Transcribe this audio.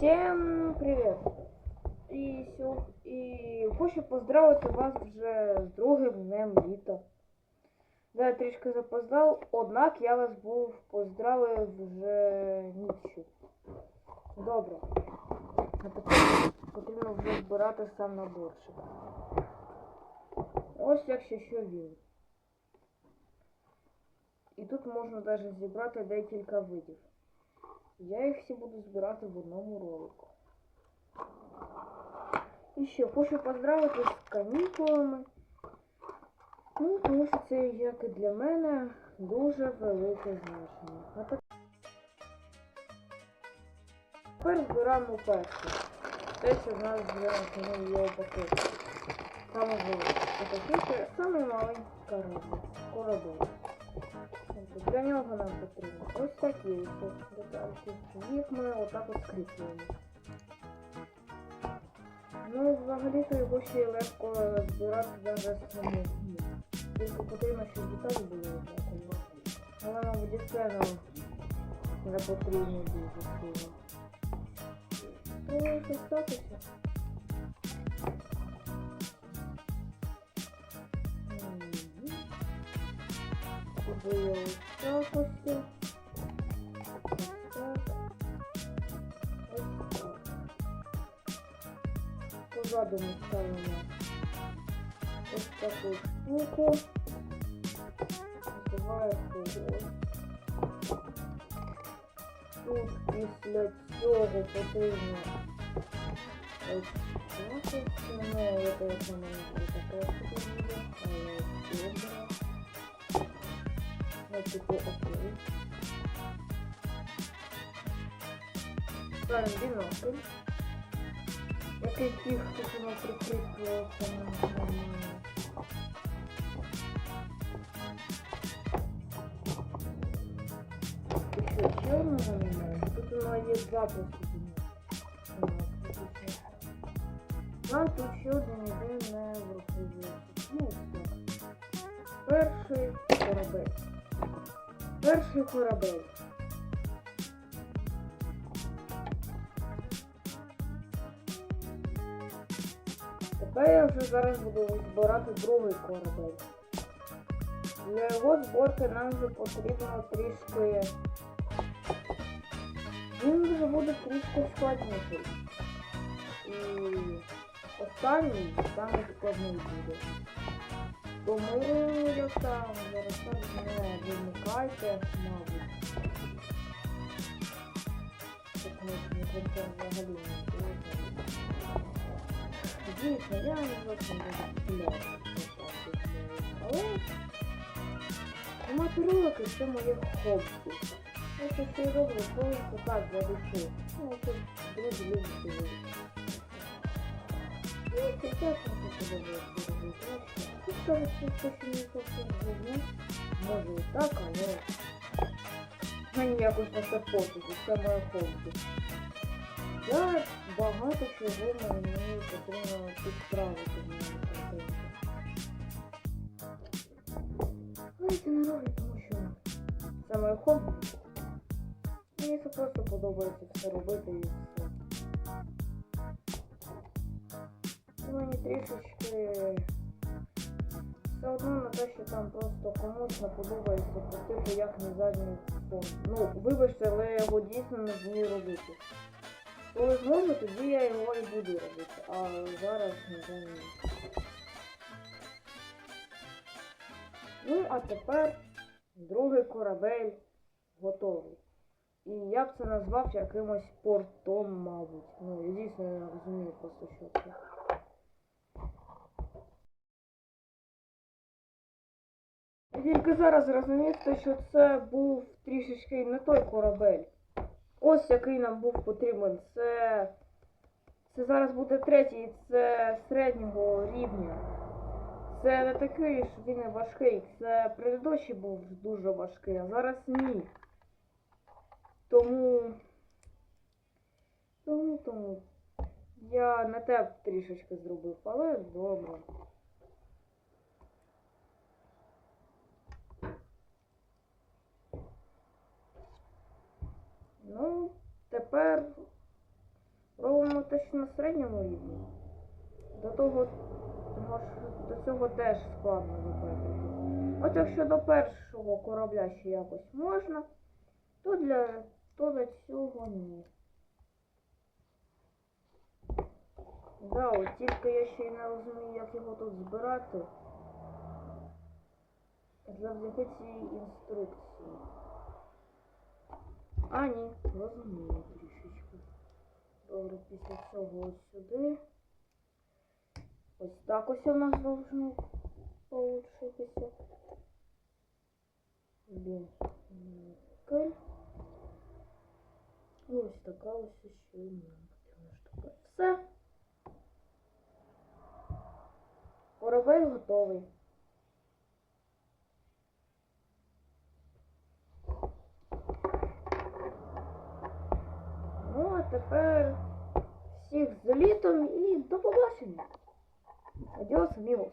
Всем привет! Сьо- і хочу поздравити вас вже з другим днем літа. Да, я трішки запоздав, однак я вас був поздравив вже ніччю. Добре. А тепер потрібно вже збирати сам наборчик. Ось як ще що він. І тут можна навіть зібрати декілька видів. Я їх всі буду збирати в одному ролику. І ще хочу поздравити з канікулами. Ну, тому що це як і для мене дуже велике значення. А тепер збираємо перше. Те, що в нас ну, є у. Саме велике. У пакеті саме маленький корабль. Тобто Для нього нам потрібно ось такі детальки. Їх ми отак от скріплюємо. Ну, взагалі-то його ще й легко збирати навіть самому. Тільки потрібно, щоб деталі були. Але, мабуть, це нам не потрібно дуже сильно. Ну, ось так Купую ось так ось. Позаду ми ставимо ось штуку. Зверху ось. Тут після цього потрібно ось так ось. Ну, это я сама не таке буде, але добре. Ну, типу, окей. Ставимо бінокль. Який тих, хто воно прикріплюється на? Тут у нас є запис. Нам тут ще один іде не враховується. Ну, так. Перший корабель. Перший корабель. Тепер я вже зараз буду збирати другий корабель. Для його зборки нам вже потрібно трішки. Він вже буде трішки складніший. І останній саме складний буде. Я там зараз так не вимикайте, мабуть. Так не концерт взагалі не. Дійсно, я не зовсім дуже Але знімати ролики це моє хобі. Я це все роблю, так для душі. Ну, це друзі люблять Може і так, але мені якось на це пофігу, це моє хобі. Я багато чого мені потрібно підправити в моєму контенті. Але це не роблю, тому що це моє хобі. Мені це просто подобається все робити і все. Мені трішечки все одно на те, що там просто комусь не подобається типу як не задній фон. Ну, вибачте, але я його дійсно не вмію робити. Коли зможу, тоді я його і буду робити, а зараз не знаю. Ну, а тепер другий корабель готовий. І я б це назвав якимось портом, мабуть. Ну, я дійсно не розумію просто, що це. Я тільки зараз зрозумів, те, що це був трішечки не той корабель. Ось який нам був потрібен. Це. Це зараз буде третій, це середнього рівня. Це не такий ж він і важкий. Це предыдущий був дуже важкий, а зараз ні. Тому. Тому тому. Я не те трішечки зробив, але добре. Ну, тепер думаю, те, що на середньому рівні. До того до цього теж складно запитати. От якщо до першого корабля ще якось можна, то для то до цього ні. Да, от тільки я ще й не розумію, як його тут збирати. Завдяки цій інструкції. А, ні, розумію трішечки. Добре, після цього ось сюди. Ось так ось у нас должно получитися. Бінкель. І ось така ось ще нам потрібна штука. Все. Корабель готовий. Ну, а тепер всіх з літом і до побачення. Адіос, амігос.